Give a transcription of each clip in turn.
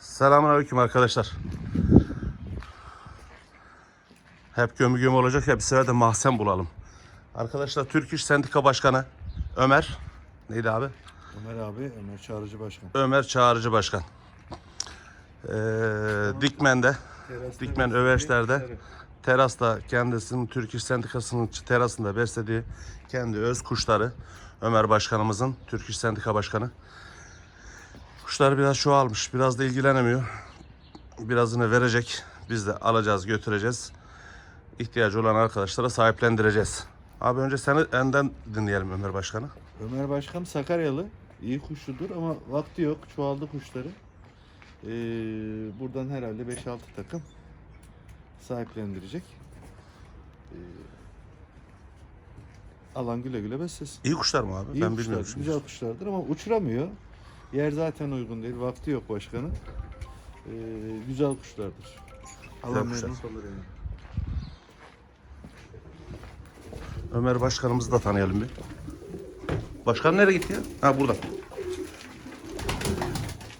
Selamünaleyküm arkadaşlar. Hep gömü gömü olacak ya bir sefer de mahzen bulalım. Arkadaşlar Türk İş Sendika Başkanı Ömer. Neydi abi? Ömer abi, Ömer Çağrıcı Başkan. Ömer Çağrıcı Başkan. Ee, Dikmen'de, Dikmen Öveçler'de terasta kendisinin Türk İş Sendikası'nın terasında beslediği kendi öz kuşları Ömer Başkanımızın Türk İş Sendika Başkanı. Kuşlar biraz çoğalmış, biraz da ilgilenemiyor. Birazını verecek. Biz de alacağız, götüreceğiz. İhtiyacı olan arkadaşlara sahiplendireceğiz. Abi önce seni enden dinleyelim Ömer Başkanı. Ömer Başkan Sakaryalı. iyi kuşludur ama vakti yok. Çoğaldı kuşları. Ee, buradan herhalde 5-6 takım sahiplendirecek. Ee, alan güle güle beslesin. İyi kuşlar mı abi? İyi ben kuşlar, bilmiyorum güzel kuşlardır ama uçuramıyor. Yer zaten uygun değil. Vakti yok başkanın. Ee, güzel kuşlardır. Allah kuşlar. memnun kalır yani. Ömer Başkanımızı da tanıyalım bir. Başkan nereye gitti ya? Ha burada.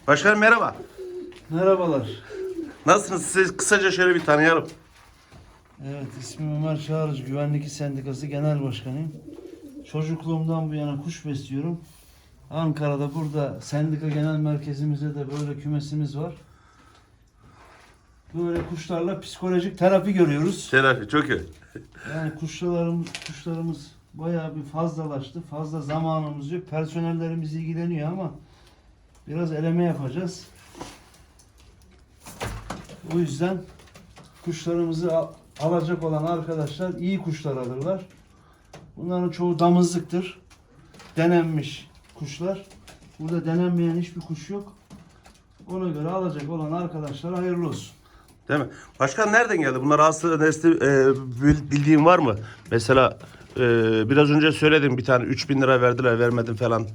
Başkanım merhaba. Merhabalar. Nasılsınız? Sizi kısaca şöyle bir tanıyalım. Evet ismim Ömer Çağrıcı. Güvenlik Sendikası Genel Başkanıyım. Çocukluğumdan bu yana kuş besliyorum. Ankara'da burada sendika genel merkezimizde de böyle kümesimiz var. Böyle kuşlarla psikolojik terapi görüyoruz. Terapi çok iyi. Yani kuşlarımız, kuşlarımız bayağı bir fazlalaştı. Fazla zamanımız yok. Personellerimiz ilgileniyor ama biraz eleme yapacağız. O yüzden kuşlarımızı al- alacak olan arkadaşlar iyi kuşlar alırlar. Bunların çoğu damızlıktır. Denenmiş kuşlar. Burada denenmeyen hiçbir kuş yok. Ona göre alacak olan arkadaşlara hayırlı olsun. Değil mi? Başkan nereden geldi? Bunlar aslında nesli e, bil- bildiğin var mı? Mesela e, biraz önce söyledim bir tane 3000 lira verdiler vermedim falan.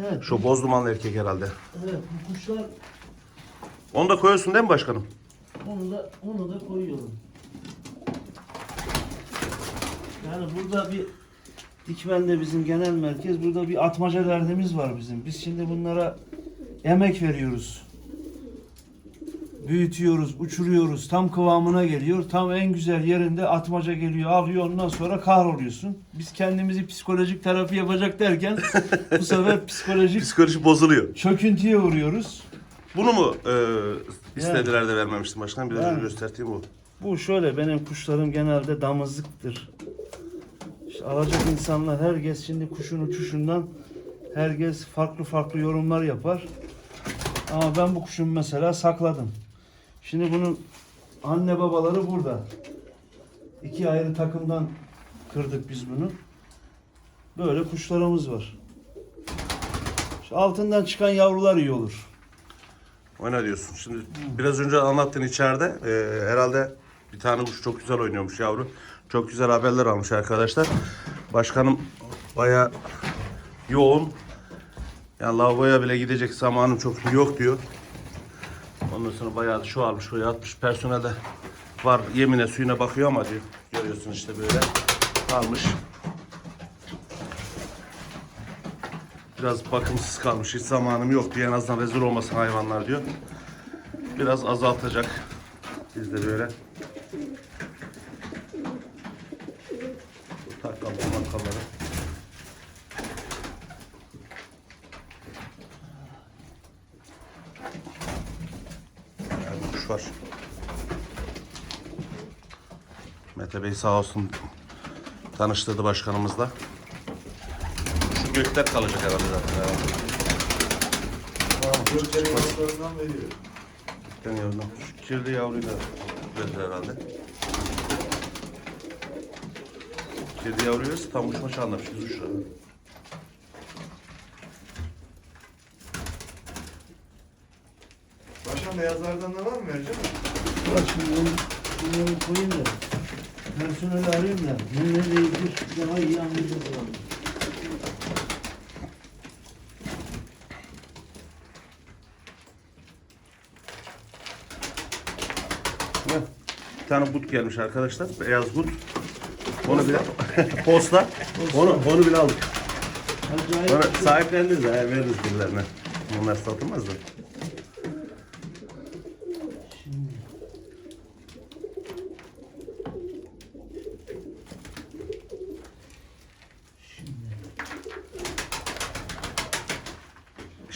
Evet, Şu boz dumanlı erkek herhalde. evet bu kuşlar Onu da koyuyorsun değil mi başkanım? Onu da onu da koyuyorum. Yani burada bir Dikmen'de bizim genel merkez. Burada bir atmaca derdimiz var bizim. Biz şimdi bunlara emek veriyoruz. Büyütüyoruz, uçuruyoruz. Tam kıvamına geliyor. Tam en güzel yerinde atmaca geliyor, alıyor. Ondan sonra kahroluyorsun. Biz kendimizi psikolojik terapi yapacak derken bu sefer psikolojik Psikoloji bozuluyor. çöküntüye uğruyoruz. Bunu mu e, istediler de vermemiştim başkanım? Biraz Yani. önce gösterdiğim bu. Bu şöyle benim kuşlarım genelde damızlıktır. İşte alacak insanlar herkes şimdi kuşun uçuşundan herkes farklı farklı yorumlar yapar. Ama ben bu kuşumu mesela sakladım. Şimdi bunun anne babaları burada. İki ayrı takımdan kırdık biz bunu. Böyle kuşlarımız var. Şu altından çıkan yavrular iyi olur. O ne diyorsun? Şimdi biraz önce anlattın içeride. e, herhalde bir tane kuş çok güzel oynuyormuş yavru. Çok güzel haberler almış arkadaşlar. Başkanım baya yoğun. Yani lavaboya bile gidecek zamanım çok yok diyor. Ondan sonra bayağı şu almış, şuraya atmış. Personel de var yemine suyuna bakıyor ama diyor. Görüyorsun işte böyle kalmış. Biraz bakımsız kalmış. Hiç zamanım yok diye en azından rezil olmasın hayvanlar diyor. Biraz azaltacak. Biz de böyle. Bu takkallı makkalları. Yani kuş var. Mete Bey sağ olsun tanıştırdı başkanımızla. Şu gökler kalacak herhalde zaten. herhalde. Gökleri yavrularından veriyor. Ben yavrum. Şu kirli yavruyu da verdi herhalde. Kirli yavruyu tam uçma çağında bir şey uçuyor. Başkan beyazlardan da var mı Ercan? Bak şimdi onu, bunları koyayım da personeli arayayım da ne ne değildir daha iyi anlayacağız abi. Heh, Bir tane but gelmiş arkadaşlar. Beyaz but. Onu bile posta. Onu onu bile aldık. Acayip Onu sahiplendiniz de veririz birilerine. Bunlar satılmaz da.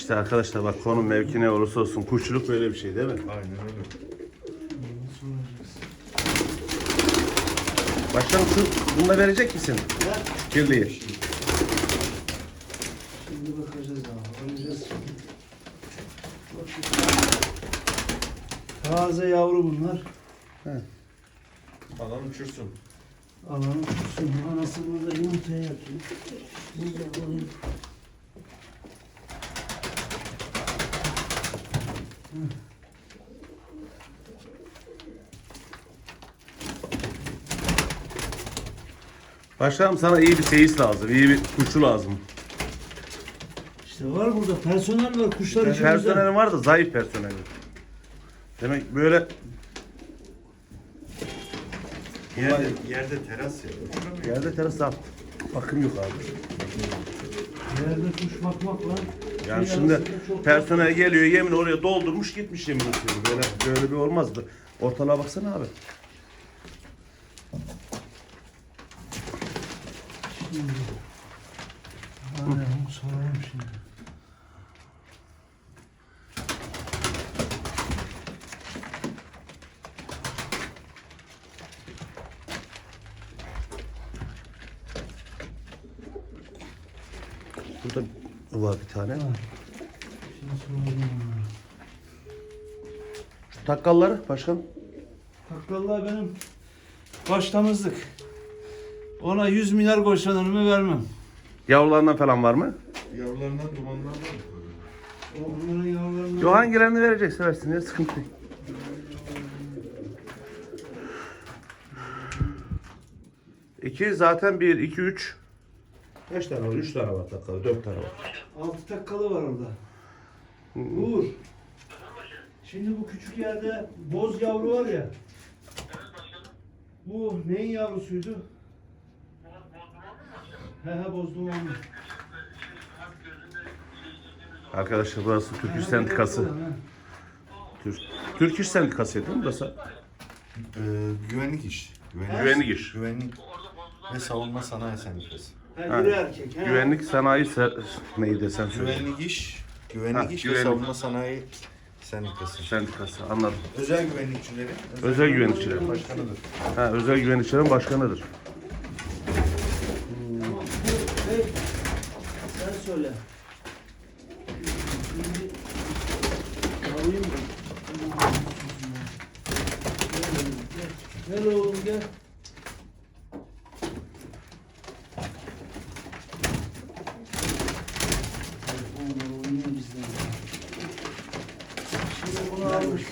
İşte arkadaşlar bak konum mevki ne olursa olsun kuşçuluk böyle bir şey değil mi? Aynen öyle. Başkanım şu bunu da verecek misin? Kirliyi. Şimdi bakacağız abi. Alacağız şimdi. Taze yavru bunlar. Alan uçursun. Alanı tutsun. Anası burada yumurtaya yatıyor. Burada alayım. Başkanım sana iyi bir seyis lazım. iyi bir kuşçu lazım. İşte var burada personel var kuşlar içimizde. Personelin var da zayıf personelin. Demek böyle Yerde, yerde teras ya. Yerde teras yap. Bakım yok abi. Yerde kuş bakmak var. Yani Şey şimdi personel geliyor yemin oraya doldurmuş gitmiş yemin ediyorum. Böyle böyle bir olmazdı. Ortalığa baksana abi. Aynen onu sorarım şimdi. Burada var bir tane. Şu takkalları başkan. Takkallar benim baştamızlık. Ona 100 milyar koysan önüme vermem. Yavrularından falan var mı? Yavrularından dumanlar var mı? Onların yavrularını... Yo hangilerini verecekse versin ya sıkıntı değil. İki zaten bir, iki, üç. Kaç tane var? Üç tane var takkalı, dört tane var. Altı takkalı var orada. Uğur. Şimdi bu küçük yerde boz yavru var ya. Bu neyin yavrusuydu? He he boz dumanlı. Arkadaşlar burası Türk İş Sendikası. Türk, Türk İş Sendikası değil mi burası? Ee, güvenlik iş. Güvenlik, Güvenlik iş. güvenlik ve savunma sanayi sendikası. Ha, biri erkek. He. Güvenlik sanayi ser, neydi desen söyle. Güvenlik iş, güvenlik Ha, iş güvenlik. ve savunma sanayi sendikası. Sendikası anladım. Özel güvenlikçilerin Özel güvenlikçilerin. başkanıdır. Ha, özel güvenlikçilerin başkanıdır. Tamam. Bu Bey, sen söyle. Şimdi alayım mı? Gel, gel oğlum gel. Telefonla oynuyor bizden. Şimdi bunu almış.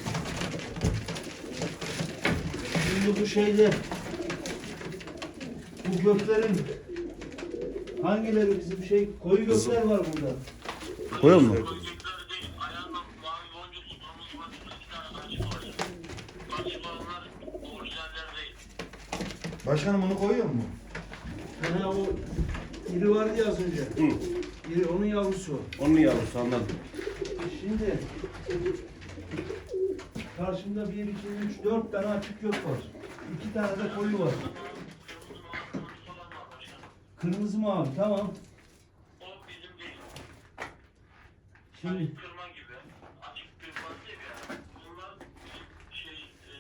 Şimdi bu şeyde bu göklerin hangileri bizim şey koyu gökler var burada. Koyalım mı? Başkanım onu koyuyor mu? Yani o iri vardı ya az önce. Hı. İri onun yavrusu. Onun yavrusu anladım. Şimdi karşımda 1, 2, 3, 4 tane açık gök var. 2 tane de koyu var. Kırmızı mavi tamam. O bizim değil. Şimdi Kırma gibi. Açık bir fark değil yani. Bunlar bizim şey e,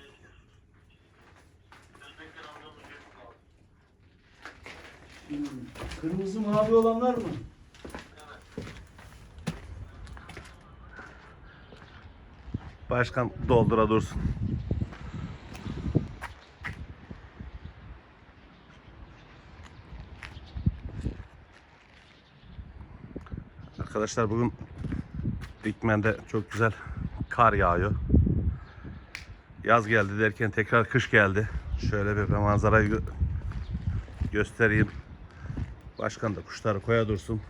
Özbekler anlamı kaldı. Şimdi kırmızı mavi olanlar mı? Başkan doldura dursun. Arkadaşlar bugün Dikmen'de çok güzel kar yağıyor. Yaz geldi derken tekrar kış geldi. Şöyle bir manzarayı gö- göstereyim. Başkan da kuşları koya dursun.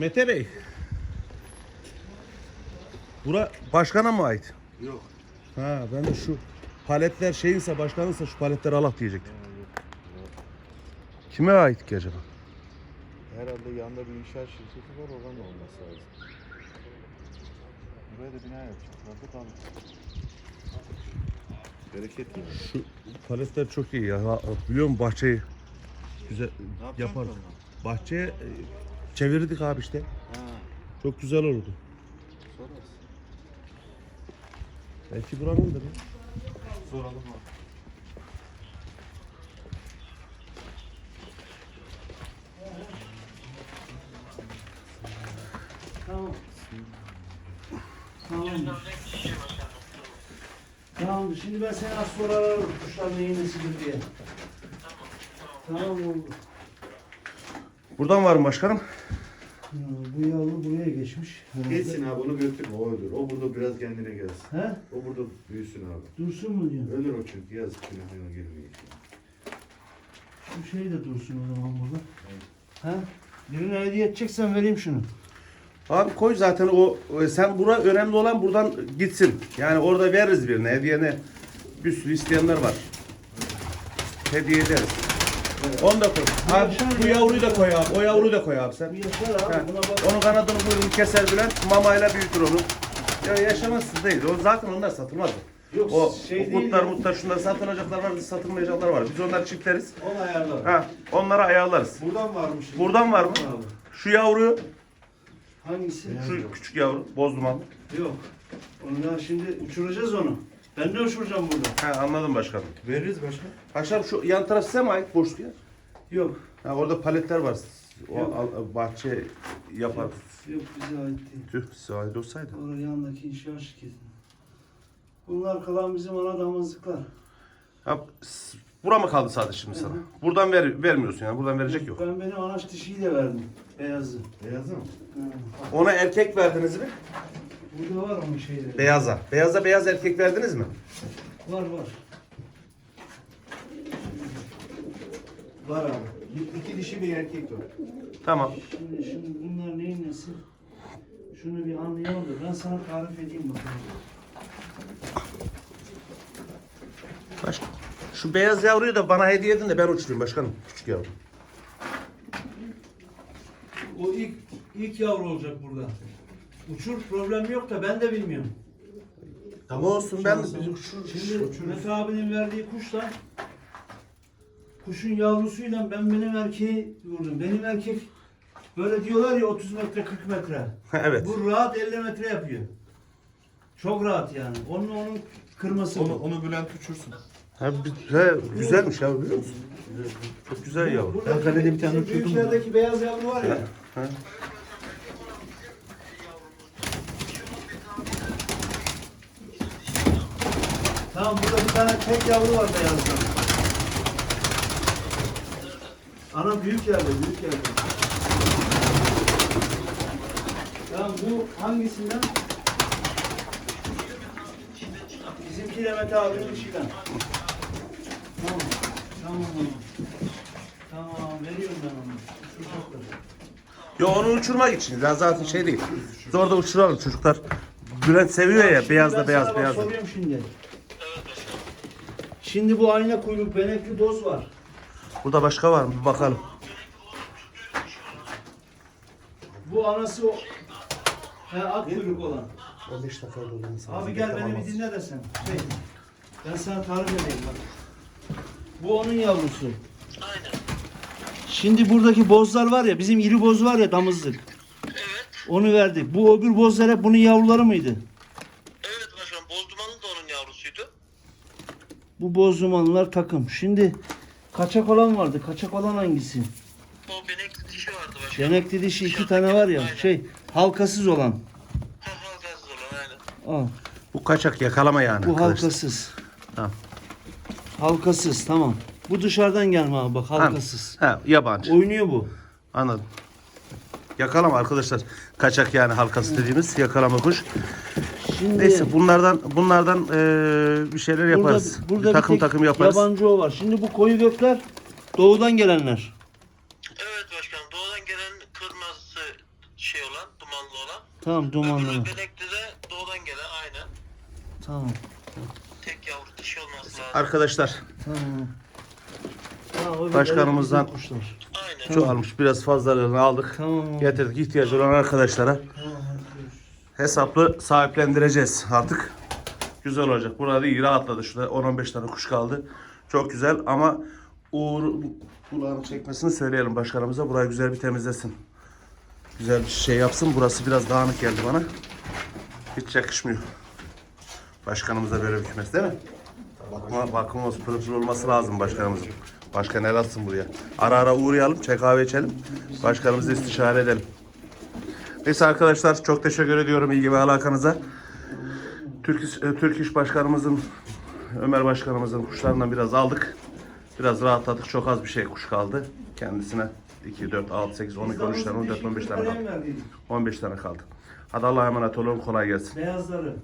Mete Bey. Bura başkana mı ait? Yok. Ha ben de şu paletler şeyinse başkanınsa şu paletleri alak diyecektim. Kime ait ki acaba? Herhalde yanında bir inşaat şirketi var oradan da olması lazım. Buraya da bina yapacaklar da kaldı. Bereketli mi? Şu paletler çok iyi ya. Ha, biliyor musun bahçeyi güzel yapar. Bahçeye e, çevirdik abi işte. Ha, Çok güzel olurdu. sorarız. Belki buranındır. ya. Soralım abi. Tamam. Tamam. Şimdi ben seni az sonra ararım. Kuşlar neyin nesidir diye. Tamam oldu. Buradan var mı başkanım? Bu yavru buraya geçmiş. Geçsin abi onu götürme o ölür. O burada biraz kendine gelsin. He? O burada büyüsün abi. Dursun mu diyor? Ölür o çünkü yazık günahına girmeyin. Şu şey de dursun o zaman burada. He? Birine hediye edeceksen vereyim şunu. Abi koy zaten o o- sen bura önemli olan buradan gitsin. Yani orada veririz birine hediyene. Bir sürü isteyenler var. Hediye ederiz. Onu da koy. Abi bu yavruyu da koy abi. O yavruyu da koy abi sen. Bak. Onun kanadını buyurun keser Bülent. Mamayla büyütür onu. Ya yaşamazsız değil. O zaten onlar satılmaz. Yok O, şey o kutlar mutlar şunlar satılacaklar var, satılmayacaklar var. Biz onları çiftleriz. On ayarlar. Ha, onları ayarlarız. Buradan varmış. Buradan var mı? Abi. Şu yavruyu, Hangisi? şu küçük yavru, bozdumanlı. Yok. Onu ya şimdi uçuracağız onu. Ben de uçuracağım burada. Ha, anladım başkanım. Veririz başka. Paşam şu yan taraf size mi ait boşluk yer? Yok. Ha, orada paletler var. O Yok. al- bahçe yapar. Yok bize ait değil. Tüh size ait olsaydı. Orada yanındaki inşaat şirketi. Bunlar kalan bizim ana damızlıklar. Ha, s- bura mı kaldı sadece şimdi sana? Buradan ver, vermiyorsun yani. Buradan verecek yok. Ben benim anaç dişiyi de verdim. Beyazı. Beyazı mı? Ona erkek verdiniz mi? Burada var onun şeyleri. Beyaza. Beyaza beyaz erkek verdiniz mi? Var var. Var abi. Bir- İki dişi bir erkek var. Tamam. Şimdi, şimdi bunlar neyin nesi? Şunu bir anlayalım da ben sana tarif edeyim bakalım. Başka. Şu beyaz yavruyu da bana hediye edin de ben uçurayım başkanım. Küçük yavru. O ilk ilk yavru olacak burada. Uçur problem yok da ben de bilmiyorum. Tamam olsun ben Şimdi Mete abinin verdiği kuşla kuşun yavrusuyla ben benim erkeği vurdum. Benim erkek böyle diyorlar ya 30 metre 40 metre. evet. Bu rahat 50 metre yapıyor. Çok rahat yani. Onun onun kırması Onu, bu. onu Bülent uçursun. Ha, bi- he, güzelmiş ya biliyor musun? Çok güzel yavru. Buradaki Ankara'da bir tane bizim uçurdum Büyüklerdeki beyaz yavru var ya. Ha. Tamam burada bir tane tek yavru var beyazdan. Ana büyük yerde, büyük yerde. Tamam bu hangisinden? Bizimki de Mete abinin işinden. Tamam, tamam, tamam. Tamam, veriyorum ben onu. Uçuracaklar. Yo onu uçurmak için. Ya zaten şey değil. Biz orada uçuralım çocuklar. Bülent seviyor ya Şimdi beyaz ben da beyaz beyaz. Da. soruyorum şimdi. Şimdi bu ayna kuyruk benekli doz var. Burada başka var mı? Bir bakalım. Bu anası o. He ak kuyruk olan. 15 dakika dolanın Abi gel beni bir dinle de sen. Şey, ben sana tarif edeyim bak. Bu onun yavrusu. Aynen. Şimdi buradaki bozlar var ya, bizim iri boz var ya damızlık. Evet. Onu verdik. Bu öbür bozlar hep bunun yavruları mıydı? Evet başkanım. Bozdumanlı da onun yavrusuydu. Bu boz dumanlar takım. Şimdi kaçak olan vardı. Kaçak olan hangisi? O benekli dişi vardı başkanım. Benekli dişi iki tane var ya. Şey halkasız olan. Ha halkasız olan aynen. Al. Bu kaçak yakalama yani. Bu arkadaşlar. halkasız. Tamam. Halkasız tamam. Bu dışarıdan gelme abi bak halkasız. Ha, yabancı. Oynuyor bu. Anladım. Yakalama arkadaşlar. Kaçak yani halkası dediğimiz yakalama kuş. Şimdi Neyse bunlardan bunlardan eee, bir şeyler yaparız. Burada, burada bir takım tek takım yaparız. Yabancı o var. Şimdi bu koyu gökler doğudan gelenler. Evet başkanım. Doğudan gelen kırmızısı şey olan, dumanlı olan. Tamam dumanlı. Öbürü benekli de doğudan Tamam. Tek yavru dişi olması lazım. Arkadaşlar Tamam. Ha, o bir Başkanımızdan- güzel kuşlar. Aynen. çoğalmış biraz fazlalığını aldık. Tamam. Getirdik ihtiyacı olan arkadaşlara. Tamam. Hesaplı sahiplendireceğiz artık. Güzel olacak. Burada iyi rahatladı. Şurada 10-15 tane kuş kaldı. Çok güzel ama Uğur kulağını çekmesini söyleyelim başkanımıza. Burayı güzel bir temizlesin. Güzel bir şey yapsın. Burası biraz dağınık geldi bana. Hiç yakışmıyor. Başkanımıza böyle kümes değil mi? Bakma, bakımımız pırıl pırıl olması lazım başkanımızın. Başkan el atsın buraya. Ara ara uğrayalım, çay kahve içelim. Başkanımızla istişare edelim. Neyse arkadaşlar çok teşekkür ediyorum ilgi ve alakanıza. Türk, e, Türk İş Başkanımızın, Ömer Başkanımızın kuşlarından biraz aldık. Biraz rahatladık. Çok az bir şey kuş kaldı. Kendisine 2, 4, 6, 8, 12, 13 tane, 14, 15 tane kaldı. 15 tane kaldı. Hadi Allah'a emanet olun. Kolay gelsin. Beyazları.